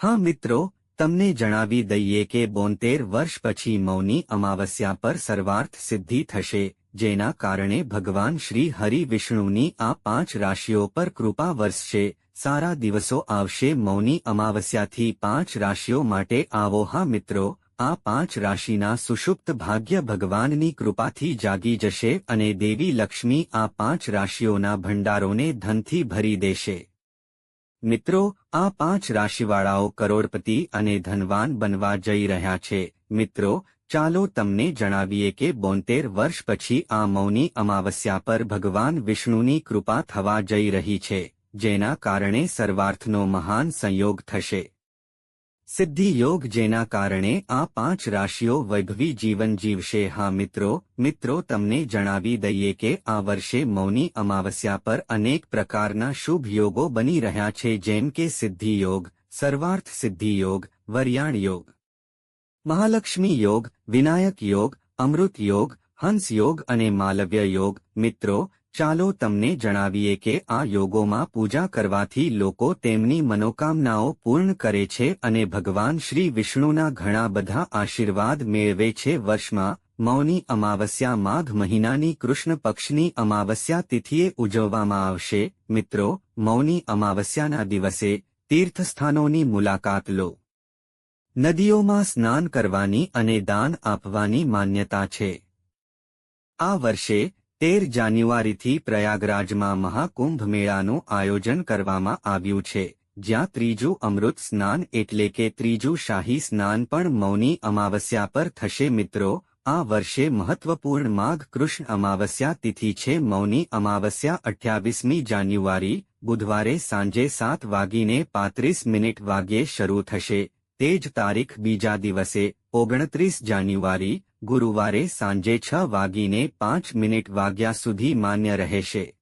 હા મિત્રો, તમને જણાવી દઈએ કે બોતેર વર્ષ પછી મૌની અમાવસ્યા પર સર્વાર્થ સિદ્ધિ થશે, જેના કારણે ભગવાન શ્રી હરિ વિષ્ણુની આ પાંચ રાશિઓ પર કૃપા વરસશે. સારા દિવસો આવશે મૌની અમાવસ્યાથી પાંચ રાશિઓ માટે આવો હા મિત્રો, આ પાંચ રાશિના સુષુપ્ત ભાગ્ય ભગવાનની કૃપાથી જાગી જશે અને દેવી લક્ષ્મી આ પાંચ રાશિઓના ભંડારોને ધનથી ભરી દેશે. મિત્રો, આ પાંચ રાશિવાળાઓ કરોડપતિ અને ધનવાન બનવા જઈ રહ્યા છે. મિત્રો, ચાલો તમને જણાવીએ કે બોતેર વર્ષ પછી આ મૌની અમાવસ્યા પર ભગવાન વિષ્ણુની કૃપા થવા જઈ રહી છે, જેના કારણે સર્વાર્થનો મહાન સંયોગ થશે. સિદ્ધિ યોગ જેના કારણે આ પાંચ રાશિઓ વૈભવી જીવન જીવશે. હા મિત્રો મિત્રો તમને જણાવી દઈએ કે આ વર્ષે મૌની અમાવસ્યા પર અનેક પ્રકારના શુભ યોગો બની રહ્યા છે. જેમ કે સિદ્ધિ યોગ, સર્વાર્થ સિદ્ધિ યોગ, વરિયાણ યોગ, મહાલક્ષ્મી યોગ, વિનાયક યોગ, અમૃત યોગ, હંસ યોગ અને માલવ્ય યોગ. મિત્રો ચાલો તમને જણાવીએ કે આ યોગોમાં પૂજા કરવાથી લોકો તેમની મનોકામનાઓ પૂર્ણ કરે છે અને ભગવાન શ્રી વિષ્ણુના ઘણા બધા આશીર્વાદ મેળવે છે. વર્ષમાં, મૌની અમાવસ્યા માઘ મહિનાની કૃષ્ણ પક્ષની અમાવસ્યા તિથિએ ઉજવવામાં આવશે. મિત્રો, મૌની અમાવસ્યાના દિવસે તીર્થસ્થાનોની મુલાકાત લો. નદીઓમાં સ્નાન કરવાની અને દાન આપવાની માન્યતા છે. આ વર્ષે તેર જાન્યુઆરીથી પ્રયાગરાજમાં મહાકુંભ મેળાનું આયોજન કરવામાં આવ્યું છે, જ્યાં ત્રીજું અમૃત સ્નાન એટલે કે ત્રીજું શાહી સ્નાન પણ મૌની અમાવસ્યા પર થશે. મિત્રો, આ વર્ષે મહત્વપૂર્ણ માઘ કૃષ્ણ અમાવસ્યા તિથિ છે. મૌની અમાવસ્યા અઠ્યાવીસમી જાન્યુઆરી, બુધવારે સાંજે સાત વાગીને પાંત્રીસ મિનિટ વાગ્યે શરૂ થશે. તે જ તારીખ બીજા દિવસે, ઓગણત્રીસ જાન્યુઆરી ગુરુવારે સાંજે છ વાગીને પાંચ મિનિટ વાગ્યા સુધી માન્ય રહેશે.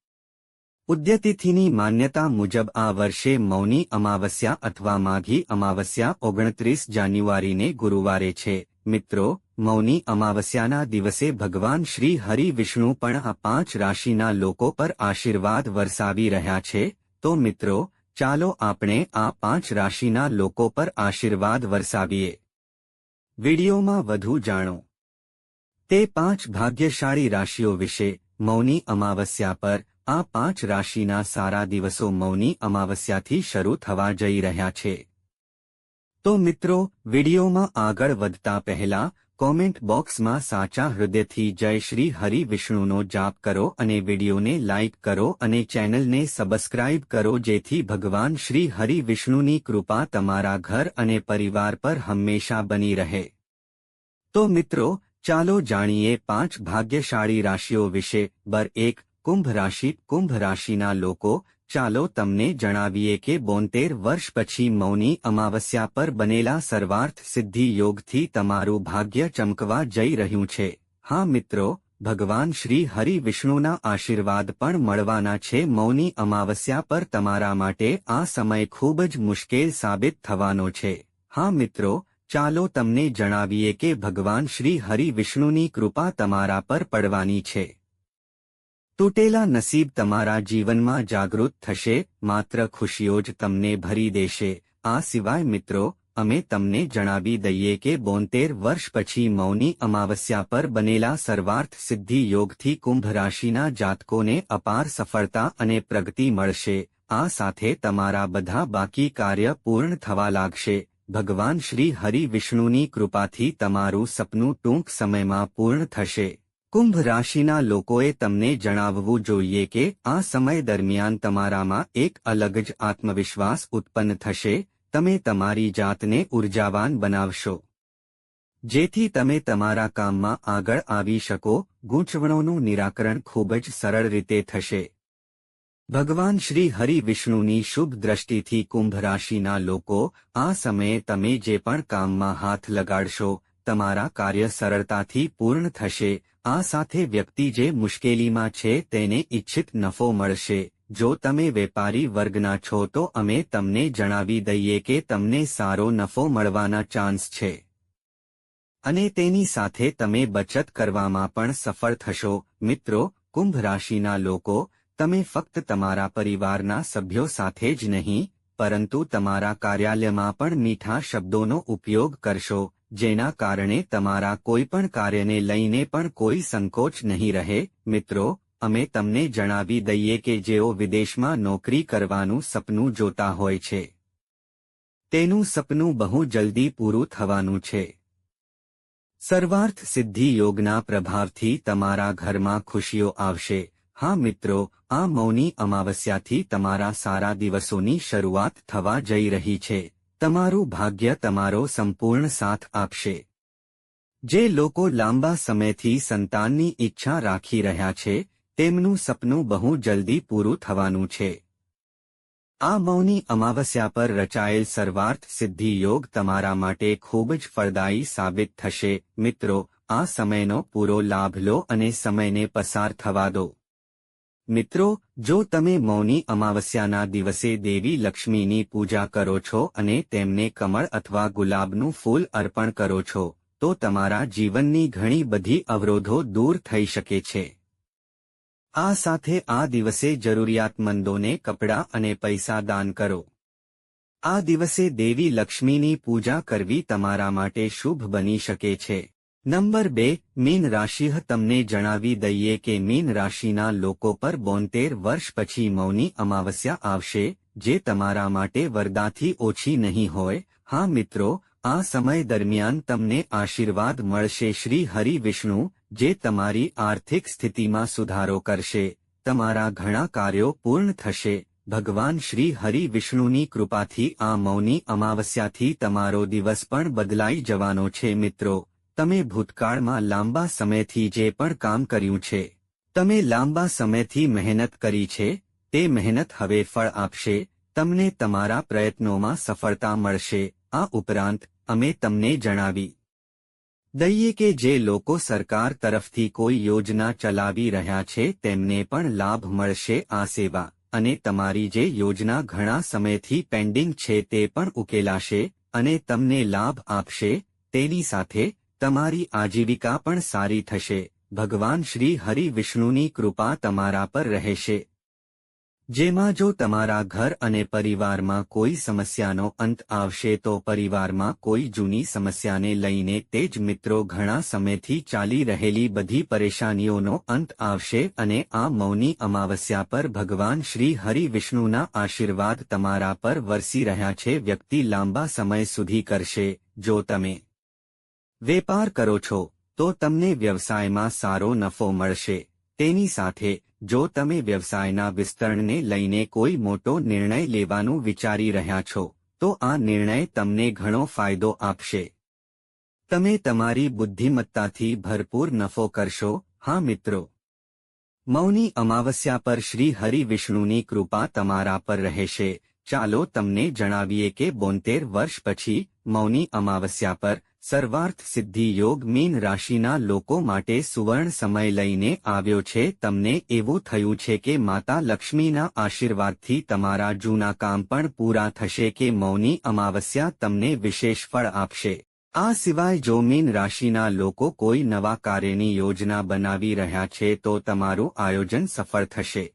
ઉદ્યતિથિની માન્યતા મુજબ આ વર્ષે મૌની અમાવસ્યા અથવા માઘી અમાવસ્યા ઓગણત્રીસ જાન્યુઆરીને ગુરુવારે છે. મિત્રો, મૌની અમાવસ્યાના દિવસે ભગવાન શ્રી હરિ વિષ્ણુ પણ આ પાંચ રાશિના લોકો પર આશીર્વાદ વરસાવી રહ્યા છે. તો મિત્રો, ચાલો આપણે આ પાંચ રાશિના લોકો પર આશીર્વાદ વરસાવીએ. વિડીયોમાં વધુ જાણો. તે પાંચ ભાગ્યશાળી રાશિઓ વિશે મૌની અમાવસ્યા પર આ પાંચ રાશિના સારા દિવસો મૌની અમાવસ્યાથી શરૂ થવા જઈ રહ્યા છે. તો મિત્રો, વિડીયોમાં આગળ વધતા પહેલા કોમેન્ટ બોક્સમાં સાચા હૃદયથી જય શ્રી હરિ વિષ્ણુનો જાપ કરો અને વિડીયોને લાઇક કરો અને ચેનલને સબસ્ક્રાઇબ કરો જેથી ભગવાન શ્રી હરિ વિષ્ણુની કૃપા તમારા ઘર અને પરિવાર પર હંમેશા બની રહે. તો મિત્રો ચાલો જાણીએ પાંચ ભાગ્યશાળી રાશિઓ વિશે. બર એક, કુંભ રાશિ. કુંભ રાશિના લોકો, ચાલો તમને જણાવીએ કે બોતેર વર્ષ પછી મૌની અમાવસ્યા પર બનેલા સર્વાર્થ સિદ્ધિ યોગથી તમારું ભાગ્ય ચમકવા જઈ રહ્યું છે. હા મિત્રો, ભગવાન શ્રી હરિ વિષ્ણુના આશીર્વાદ પણ મળવાના છે. મૌની અમાવસ્યા પર તમારા માટે આ સમય ખૂબ જ મુશ્કેલ સાબિત થવાનો છે. હા મિત્રો ચાલો તમને જણાવીએ કે ભગવાન શ્રી હરિ વિષ્ણુની કૃપા તમારા પર પડવાની છે. તૂટેલા નસીબ તમારા જીવનમાં જાગૃત થશે, માત્ર ખુશીઓ જ તમને ભરી દેશે. આ સિવાય મિત્રો, અમે તમને જણાવી દઈએ કે બોતેર વર્ષ પછી મૌની અમાવસ્યા પર બનેલા સર્વાર્થ સિદ્ધિ યોગથી કુંભ રાશિના જાતકોને અપાર સફળતા અને પ્રગતિ મળશે. આ સાથે તમારા બધા બાકી કાર્ય પૂર્ણ થવા લાગશે. ભગવાન શ્રી હરિ વિષ્ણુની કૃપાથી તમારું સપનું ટૂંક સમયમાં પૂર્ણ થશે. કુંભ રાશિના લોકોએ તમને જણાવવું જોઈએ કે આ સમય દરમિયાન તમારામાં એક અલગ જ આત્મવિશ્વાસ ઉત્પન્ન થશે, તમે તમારી જાતને ઉર્જાવાન બનાવશો. જેથી તમે તમારા કામમાં આગળ આવી શકો, ગૂંચવણોનું નિરાકરણ ખૂબ જ સરળ રીતે થશે. ભગવાન શ્રી હરિ વિષ્ણુની શુભ દ્રષ્ટિથી કુંભ રાશિના લોકો, આ સમયે તમે જે પણ કામમાં હાથ લગાડશો, તમારા કાર્ય સરળતાથી પૂર્ણ થશે, આ સાથે વ્યક્તિ જે મુશ્કેલીમાં છે તેને ઇચ્છિત નફો મળશે, જો તમે વેપારી વર્ગના છો તો અમે તમને જણાવી દઈએ કે તમને સારો નફો મળવાના ચાન્સ છે. અને તેની સાથે તમે બચત કરવામાં પણ સફળ થશો. મિત્રો કુંભ રાશિના લોકો તમે ફક્ત તમારા પરિવારના સભ્યો સાથે જ નહીં, પરંતુ તમારા કાર્યાલયમાં પણ મીઠા શબ્દોનો ઉપયોગ કરશો, જેના કારણે તમારા કોઈપણ કાર્યને લઈને પણ કોઈ સંકોચ નહીં રહે. મિત્રો, અમે તમને જણાવી દઈએ કે જેઓ વિદેશમાં નોકરી કરવાનું સપનું જોતા હોય છે. તેનું સપનું બહુ જલ્દી પૂરું થવાનું છે. સર્વાર્થ સિદ્ધિ યોગના પ્રભાવથી તમારા ઘરમાં ખુશીઓ આવશે. હા મિત્રો, આ મૌની અમાવસ્યાથી તમારા સારા દિવસોની શરૂઆત થવા જઈ રહી છે. તમારું ભાગ્ય તમારો સંપૂર્ણ સાથ આપશે. જે લોકો લાંબા સમયથી સંતાનની ઈચ્છા રાખી રહ્યા છે, તેમનું સપનું બહુ જલ્દી પૂરું થવાનું છે. આ મૌની અમાવસ્યા પર રચાયેલ સર્વાર્થ સિદ્ધિ યોગ તમારા માટે ખૂબ જ ફળદાયી સાબિત થશે. મિત્રો, આ સમયનો પૂરો લાભ લો અને સમયને પસાર થવા દો. મિત્રો, જો તમે મૌની અમાવસ્યાના દિવસે દેવી લક્ષ્મીની પૂજા કરો છો અને તેમને કમળ અથવા ગુલાબનું ફૂલ અર્પણ કરો છો, તો તમારા જીવનની ઘણી બધી અવરોધો દૂર થઈ શકે છે. આ સાથે આ દિવસે જરૂરિયાતમંદોને કપડાં અને પૈસા દાન કરો. આ દિવસે દેવી લક્ષ્મીની પૂજા કરવી તમારા માટે શુભ બની શકે છે. નંબર બે, મીન રાશિ તમને જણાવી દઈએ કે મીન રાશિના લોકો પર બોતેર વર્ષ પછી મૌની અમાવસ્યા આવશે, જે તમારા માટે વરદાથી ઓછી નહીં હોય. હા મિત્રો, આ સમય દરમિયાન તમને આશીર્વાદ મળશે શ્રી હરિ વિષ્ણુ, જે તમારી આર્થિક સ્થિતિમાં સુધારો કરશે. તમારા ઘણા કાર્યો પૂર્ણ થશે. ભગવાન શ્રી હરિ વિષ્ણુની કૃપાથી આ મૌની અમાવસ્યાથી તમારો દિવસ પણ બદલાઈ જવાનો છે મિત્રો. તમે ભૂતકાળમાં લાંબા સમયથી જે પણ કામ કર્યું છે, તમે લાંબા સમયથી મહેનત કરી છે, તે મહેનત હવે ફળ આપશે, તમને તમારા પ્રયત્નોમાં સફળતા મળશે, આ ઉપરાંત અમે તમને જણાવી દઈએ કે જે લોકો સરકાર તરફથી કોઈ યોજના ચલાવી રહ્યા છે, તેમને પણ લાભ મળશે આ સેવા અને તમારી જે યોજના ઘણા સમયથી પેન્ડિંગ છે તે પણ ઉકેલાશે અને તમને લાભ આપશે, તેની સાથે તમારી આજીવિકા પણ સારી થશે. ભગવાન શ્રી હરિ વિષ્ણુની કૃપા તમારા પર રહેશે. જેમાં જો તમારા ઘર અને પરિવારમાં કોઈ સમસ્યાનો અંત આવશે તો પરિવારમાં કોઈ જૂની સમસ્યાને લઈને તે જ મિત્રો ઘણા સમયથી ચાલી રહેલી બધી પરેશાનીઓનો અંત આવશે અને આ મૌની અમાવસ્યા પર ભગવાન શ્રી હરિ વિષ્ણુના આશીર્વાદ તમારા પર વરસી રહ્યા છે. વ્યક્તિ લાંબા સમય સુધી કરશે. જો તમે વેપાર કરો છો, તો તમને વ્યવસાયમાં સારો નફો મળશે. તેની સાથે, જો તમે વ્યવસાયના વિસ્તરણને લઈને કોઈ મોટો નિર્ણય લેવાનું વિચારી રહ્યા છો, તો આ નિર્ણય તમને ઘણો ફાયદો આપશે. તમે તમારી બુદ્ધિમત્તાથી ભરપૂર નફો કરશો, હા મિત્રો. મૌની અમાવસ્યા પર શ્રી હરિ વિષ્ણુની કૃપા તમારા પર રહેશે. ચાલો તમને જણાવીએ કે બોતેર વર્ષ પછી, મૌની અમાવસ્યા પર સર્વાર્થ સિદ્ધિ યોગ મીન રાશિના લોકો માટે સુવર્ણ સમય લઈને આવ્યો છે. તમને એવું થયું છે કે માતા લક્ષ્મીના આશીર્વાદથી તમારા જૂના કામ પણ પૂરા થશે કે મૌની અમાવસ્યા તમને વિશેષ ફળ આપશે. આ સિવાય જો મીન રાશિના લોકો કોઈ નવા કાર્યની યોજના બનાવી રહ્યા છે તો તમારું આયોજન સફળ થશે.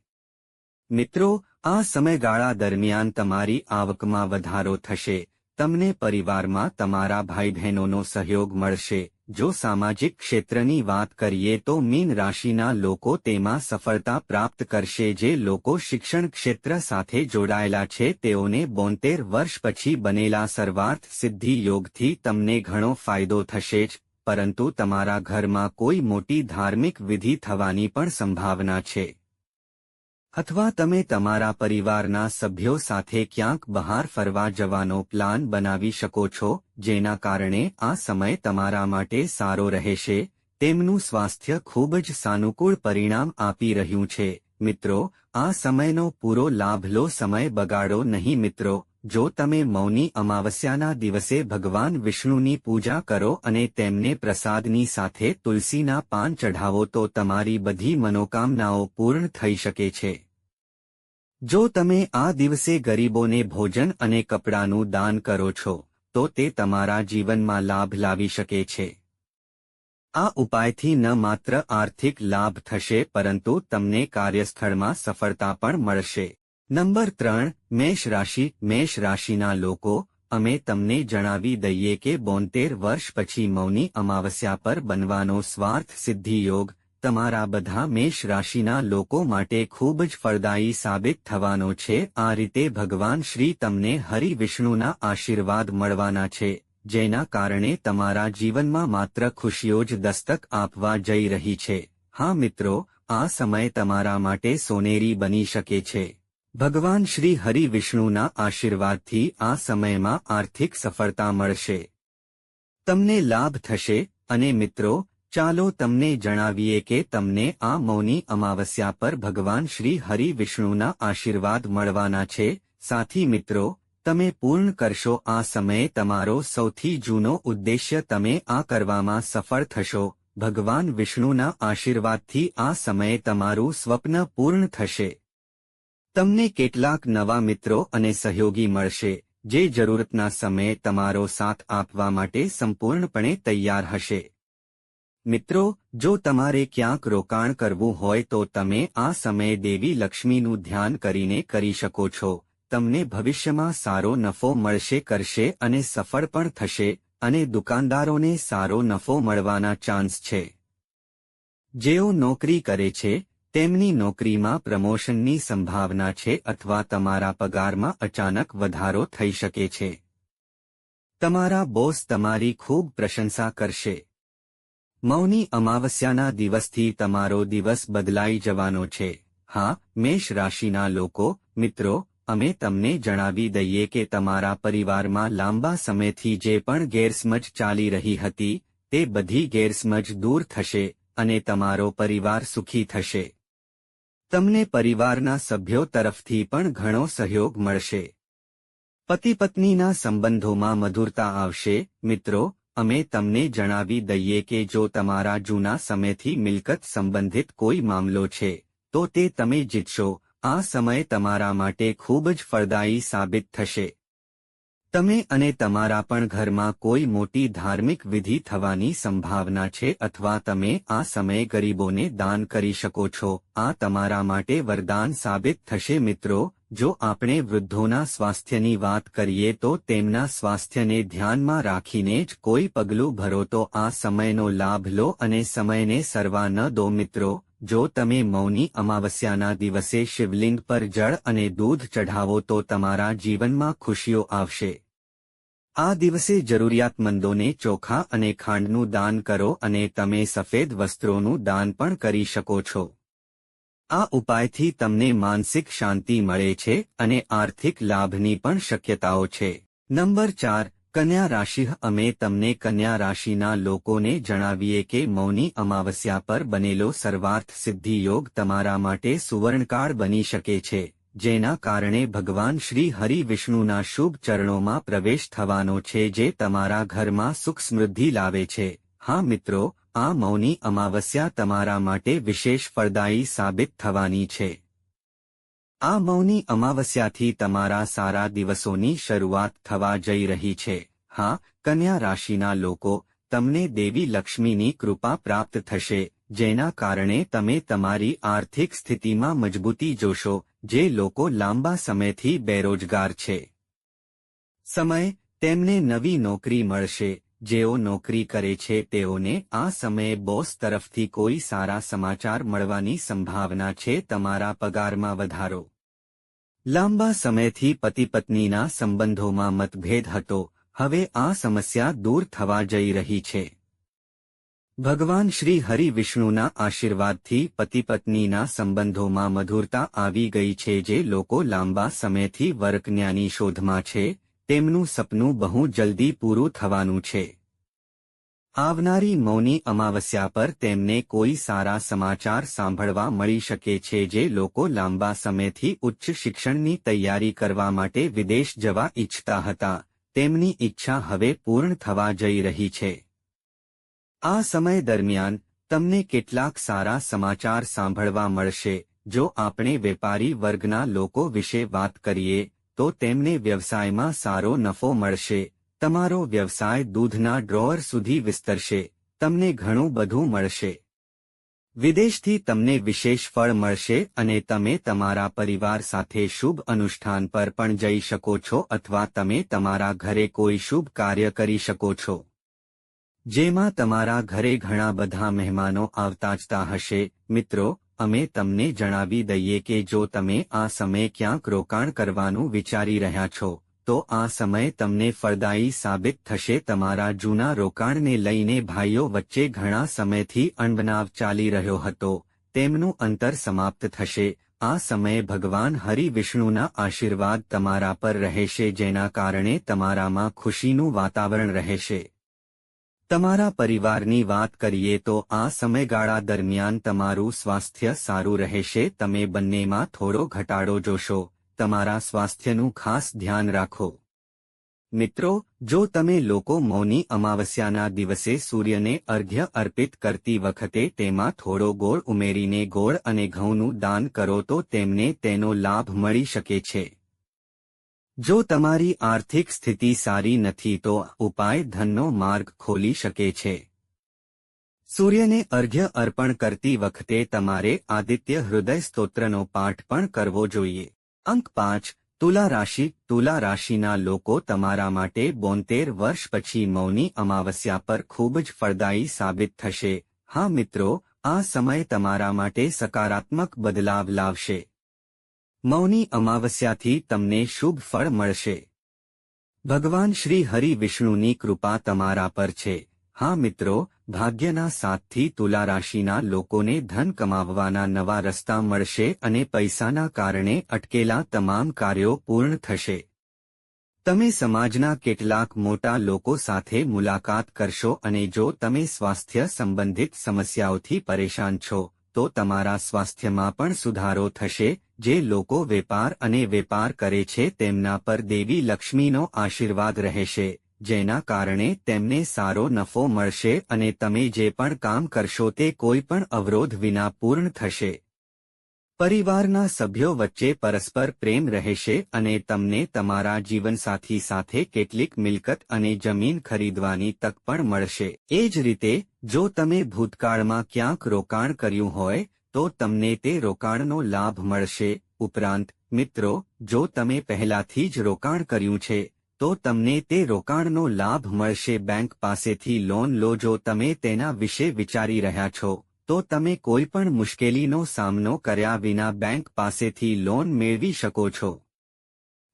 મિત્રો, આ સમયગાળા દરમિયાન તમારી આવકમાં વધારો થશે. તમને પરિવારમાં તમારા ભાઈ બહેનોનો સહયોગ મળશે. જો સામાજિક ક્ષેત્રની વાત કરીએ તો મીન રાશિના લોકો તેમાં સફળતા પ્રાપ્ત કરશે. જે લોકો શિક્ષણ ક્ષેત્ર સાથે જોડાયેલા છે, તેઓને બોતેર વર્ષ પછી બનેલા સર્વાર્થ સિદ્ધિ યોગથી તમને ઘણો ફાયદો થશે જ, પરંતુ તમારા ઘરમાં કોઈ મોટી ધાર્મિક વિધિ થવાની પણ સંભાવના છે. અથવા તમે તમારા પરિવારના સભ્યો સાથે ક્યાંક બહાર ફરવા જવાનો પ્લાન બનાવી શકો છો, જેના કારણે આ સમય તમારા માટે સારો રહેશે, તેમનું સ્વાસ્થ્ય ખૂબ જ સાનુકૂળ પરિણામ આપી રહ્યું છે. મિત્રો, આ સમયનો પૂરો લાભ લો સમય બગાડો નહીં મિત્રો. જો તમે મૌની અમાવસ્યાના દિવસે ભગવાન વિષ્ણુની પૂજા કરો અને તેમને પ્રસાદની સાથે તુલસીના પાન ચઢાવો તો તમારી બધી મનોકામનાઓ પૂર્ણ થઈ શકે છે. જો તમે આ દિવસે ગરીબોને ભોજન અને કપડાનું દાન કરો છો, તો તે તમારા જીવનમાં લાભ લાવી શકે છે. આ ઉપાયથી ન માત્ર આર્થિક લાભ થશે, પરંતુ તમને કાર્યસ્થળમાં સફળતા પણ મળશે. નંબર ત્રણ, મેષ રાશિ, મેષ રાશિના લોકો, અમે તમને જણાવી દઈએ કે બોતેર વર્ષ પછી મૌની અમાવસ્યા પર બનવાનો સ્વાર્થ સિદ્ધિ યોગ, તમારા બધા મેષ રાશિના લોકો માટે ખૂબ જ ફળદાયી સાબિત થવાનો છે. આ રીતે ભગવાન શ્રી તમને હરિ વિષ્ણુના આશીર્વાદ મળવાના છે, જેના કારણે તમારા જીવનમાં માત્ર ખુશીઓ જ દસ્તક આપવા જઈ રહી છે. હા મિત્રો, આ સમય તમારા માટે સોનેરી બની શકે છે. ભગવાન શ્રી હરિ વિષ્ણુના આશીર્વાદથી આ સમયમાં આર્થિક સફળતા મળશે. તમને લાભ થશે, અને મિત્રો, ચાલો તમને જણાવીએ કે તમને આ મૌની અમાવસ્યા પર ભગવાન શ્રી હરિ વિષ્ણુના આશીર્વાદ મળવાના છે. સાથી મિત્રો, તમે પૂર્ણ કરશો આ સમયે તમારો સૌથી જૂનો ઉદ્દેશ્ય તમે આ કરવામાં સફળ થશો. ભગવાન વિષ્ણુના આશીર્વાદથી આ સમયે તમારું સ્વપ્ન પૂર્ણ થશે. તમને કેટલાક નવા મિત્રો અને સહયોગી મળશે, જે જરૂરતના સમયે તમારો સાથ આપવા માટે સંપૂર્ણપણે તૈયાર હશે. મિત્રો, જો તમારે ક્યાંક રોકાણ કરવું હોય તો તમે આ સમયે દેવી લક્ષ્મીનું ધ્યાન કરીને કરી શકો છો. તમને ભવિષ્યમાં સારો નફો મળશે, કરશે અને સફળ પણ થશે, અને દુકાનદારોને સારો નફો મળવાના ચાન્સ છે. જેઓ નોકરી કરે છે તેમની નોકરીમાં પ્રમોશનની સંભાવના છે અથવા તમારા પગારમાં અચાનક વધારો થઈ શકે છે. તમારા બોસ તમારી ખૂબ પ્રશંસા કરશે. મૌની અમાવસ્યાના દિવસથી તમારો દિવસ બદલાઈ જવાનો છે. હા, મેષ રાશિના લોકો, મિત્રો, અમે તમને જણાવી દઈએ કે તમારા પરિવારમાં લાંબા સમયથી જે પણ ગેરસમજ ચાલી રહી હતી, તે બધી ગેરસમજ દૂર થશે અને તમારો પરિવાર સુખી થશે. તમને પરિવારના સભ્યો તરફથી પણ ઘણો સહયોગ મળશે. પતિ પત્નીના સંબંધોમાં મધુરતા આવશે. મિત્રો, અમે તમને જણાવી દઈએ કે જો તમારા જૂના સમયથી મિલકત સંબંધિત કોઈ મામલો છે, તો તે તમે જીતશો. આ સમય તમારા માટે ખૂબ જ ફળદાયી સાબિત થશે. તમે અને તમારા પણ ઘરમાં કોઈ મોટી ધાર્મિક વિધિ થવાની સંભાવના છે અથવા તમે આ સમયે ગરીબોને દાન કરી શકો છો, આ તમારા માટે વરદાન સાબિત થશે મિત્રો. જો આપણે વૃદ્ધોના સ્વાસ્થ્યની વાત કરીએ તો તેમના સ્વાસ્થ્યને ધ્યાનમાં રાખીને જ કોઈ પગલું ભરો તો આ સમયનો લાભ લો અને સમયને સરવા ન દો મિત્રો. જો તમે મૌની અમાવસ્યાના દિવસે શિવલિંગ પર જળ અને દૂધ ચઢાવો તો તમારા જીવનમાં ખુશીઓ આવશે. આ દિવસે જરૂરિયાતમંદોને ચોખા અને ખાંડનું દાન કરો અને તમે સફેદ વસ્ત્રોનું દાન પણ કરી શકો છો. આ ઉપાયથી તમને માનસિક શાંતિ મળે છે અને આર્થિક લાભની પણ શક્યતાઓ છે. નંબર ચાર, કન્યા રાશિ. અમે તમને કન્યા રાશિના લોકોને જણાવીએ કે મૌની અમાવસ્યા પર બનેલો સર્વાર્થ સિદ્ધિ યોગ તમારા માટે સુવર્ણકાળ બની શકે છે. જેના કારણે ભગવાન શ્રી હરિ વિષ્ણુના શુભ ચરણોમાં પ્રવેશ થવાનો છે જે તમારા ઘરમાં સુખ સમૃદ્ધિ લાવે છે. હા મિત્રો, આ મૌની અમાવસ્યા તમારા માટે વિશેષ ફળદાયી સાબિત થવાની છે. આ મૌની અમાવસ્યાથી તમારા સારા દિવસોની શરૂઆત થવા જઈ રહી છે. હા, કન્યા રાશિના લોકો, તમને દેવી લક્ષ્મીની કૃપા પ્રાપ્ત થશે, જેના કારણે તમે તમારી આર્થિક સ્થિતિમાં મજબૂતી જોશો જે લોકો લાંબા સમયથી બેરોજગાર છે. સમય તેમને નવી નોકરી મળશે, જેઓ નોકરી કરે છે તેઓને આ સમયે બોસ તરફથી કોઈ સારા સમાચાર મળવાની સંભાવના છે તમારા પગારમાં વધારો. લાંબા સમયથી પતિ પત્નીના સંબંધોમાં મતભેદ હતો, હવે આ સમસ્યા દૂર થવા જઈ રહી છે. ભગવાન શ્રી હરિ વિષ્ણુના આશીર્વાદથી પતિ પત્નીના સંબંધોમાં મધુરતા આવી ગઈ છે જે લોકો લાંબા સમયથી વર્કન્યાની શોધમાં છે, તેમનું સપનું બહુ જલ્દી પૂરું થવાનું છે. આવનારી મૌની અમાવસ્યા પર તેમને કોઈ સારા સમાચાર સાંભળવા મળી શકે છે જે લોકો લાંબા સમયથી ઉચ્ચ શિક્ષણની તૈયારી કરવા માટે વિદેશ જવા ઇચ્છતા હતા, તેમની ઈચ્છા હવે પૂર્ણ થવા જઈ રહી છે. આ સમય દરમિયાન તમને કેટલાક સારા સમાચાર સાંભળવા મળશે. જો આપણે વેપારી વર્ગના લોકો વિશે વાત કરીએ, તો તેમને વ્યવસાયમાં સારો નફો મળશે. તમારો વ્યવસાય દૂધના ડ્રોઅર સુધી વિસ્તરશે. તમને ઘણું બધું મળશે. વિદેશથી તમને વિશેષ ફળ મળશે અને તમે તમારા પરિવાર સાથે શુભ અનુષ્ઠાન પર પણ જઈ શકો છો અથવા તમે તમારા ઘરે કોઈ શુભ કાર્ય કરી શકો છો. જેમાં તમારા ઘરે ઘણા બધા મહેમાનો આવતા જતા હશે. મિત્રો, અમે તમને જણાવી દઈએ કે જો તમે આ સમયે ક્યાંક રોકાણ કરવાનું વિચારી રહ્યા છો, તો આ સમય તમને ફળદાયી સાબિત થશે. તમારા જૂના રોકાણને લઈને ભાઈઓ વચ્ચે ઘણા સમયથી અણબનાવ ચાલી રહ્યો હતો. તેમનું અંતર સમાપ્ત થશે. આ સમયે ભગવાન હરિ વિષ્ણુના આશીર્વાદ તમારા પર રહેશે, જેના કારણે તમારામાં ખુશીનું વાતાવરણ રહેશે. તમારા પરિવારની વાત કરીએ તો આ સમયગાળા દરમિયાન તમારું સ્વાસ્થ્ય સારું રહેશે, તમે બંનેમાં થોડો ઘટાડો જોશો, તમારા સ્વાસ્થ્યનું ખાસ ધ્યાન રાખો. મિત્રો, જો તમે લોકો મૌની અમાવસ્યાના દિવસે સૂર્યને અર્ઘ્ય અર્પિત કરતી વખતે તેમાં થોડો ગોળ ઉમેરીને ગોળ અને ઘઉંનું દાન કરો તો તેમને તેનો લાભ મળી શકે છે. જો તમારી આર્થિક સ્થિતિ સારી નથી તો ઉપાય ધનનો માર્ગ ખોલી શકે છે. સૂર્યને અર્ઘ્ય અર્પણ કરતી વખતે તમારે આદિત્ય હૃદય સ્તોત્રનો પાઠ પણ કરવો જોઈએ. અંક પાંચ, તુલા રાશિ, તુલા રાશિના લોકો તમારા માટે બોતેર વર્ષ પછી મૌની અમાવસ્યા પર ખૂબ જ ફળદાયી સાબિત થશે. હા મિત્રો, આ સમય તમારા માટે સકારાત્મક બદલાવ લાવશે. મૌની અમાવસ્યાથી તમને શુભ ફળ મળશે. ભગવાન શ્રી હરિ વિષ્ણુની કૃપા તમારા પર છે. હા મિત્રો, ભાગ્યના સાથથી તુલા રાશિના લોકોને ધન કમાવવાના નવા રસ્તા મળશે અને પૈસાના કારણે અટકેલા તમામ કાર્યો પૂર્ણ થશે. તમે સમાજના કેટલાક મોટા લોકો સાથે મુલાકાત કરશો અને જો તમે સ્વાસ્થ્ય સંબંધિત સમસ્યાઓથી પરેશાન છો, તો તમારા સ્વાસ્થ્યમાં પણ સુધારો થશે જે લોકો વેપાર અને વેપાર કરે છે તેમના પર દેવી લક્ષ્મીનો આશીર્વાદ રહેશે, જેના કારણે તેમને સારો નફો મળશે અને તમે જે પણ કામ કરશો તે કોઈ પણ અવરોધ વિના પૂર્ણ થશે. પરિવારના સભ્યો વચ્ચે પરસ્પર પ્રેમ રહેશે અને તમને તમારા જીવનસાથી સાથે કેટલીક મિલકત અને જમીન ખરીદવાની તક પણ મળશે. એ જ રીતે, જો તમે ભૂતકાળમાં ક્યાંક રોકાણ કર્યું હોય તો તમને તે રોકાણનો લાભ મળશે. ઉપરાંત, મિત્રો, જો તમે પહેલાથી જ રોકાણ કર્યું છે, તો તમને તે રોકાણનો લાભ મળશે. બેંક પાસેથી લોન લો, જો તમે તેના વિશે વિચારી રહ્યા છો, તો તમે કોઈ પણ મુશ્કેલીનો સામનો કર્યા વિના બેંક પાસેથી લોન મેળવી શકો છો.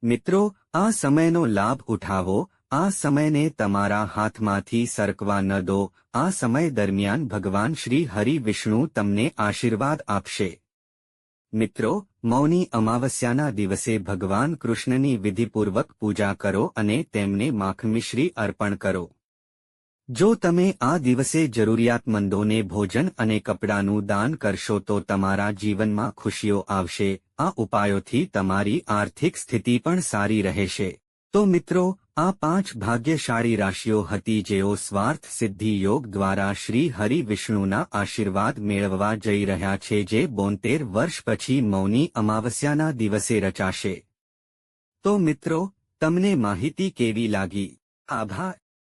મિત્રો, આ સમયનો લાભ ઉઠાવો આ સમયને તમારા હાથમાંથી સરકવા ન દો. આ સમય દરમિયાન ભગવાન શ્રી હરિ વિષ્ણુ તમને આશીર્વાદ આપશે. મિત્રો, મૌની અમાવસ્યાના દિવસે ભગવાન કૃષ્ણની વિધિપૂર્વક પૂજા કરો અને તેમને માખમિશ્રી અર્પણ કરો. જો તમે આ દિવસે જરૂરિયાતમંદોને ભોજન અને કપડાનું દાન કરશો તો તમારા જીવનમાં ખુશીઓ આવશે. આ ઉપાયોથી તમારી આર્થિક સ્થિતિ પણ સારી રહેશે. તો મિત્રો આ પાંચ ભાગ્યશાળી રાશિઓ હતી જેઓ સ્વાર્થ સિદ્ધિ યોગ દ્વારા શ્રી હરિ વિષ્ણુના આશીર્વાદ મેળવવા જઈ રહ્યા છે જે બોતેર વર્ષ પછી મૌની અમાવસ્યાના દિવસે રચાશે. તો મિત્રો, તમને માહિતી કેવી લાગી? આભાર.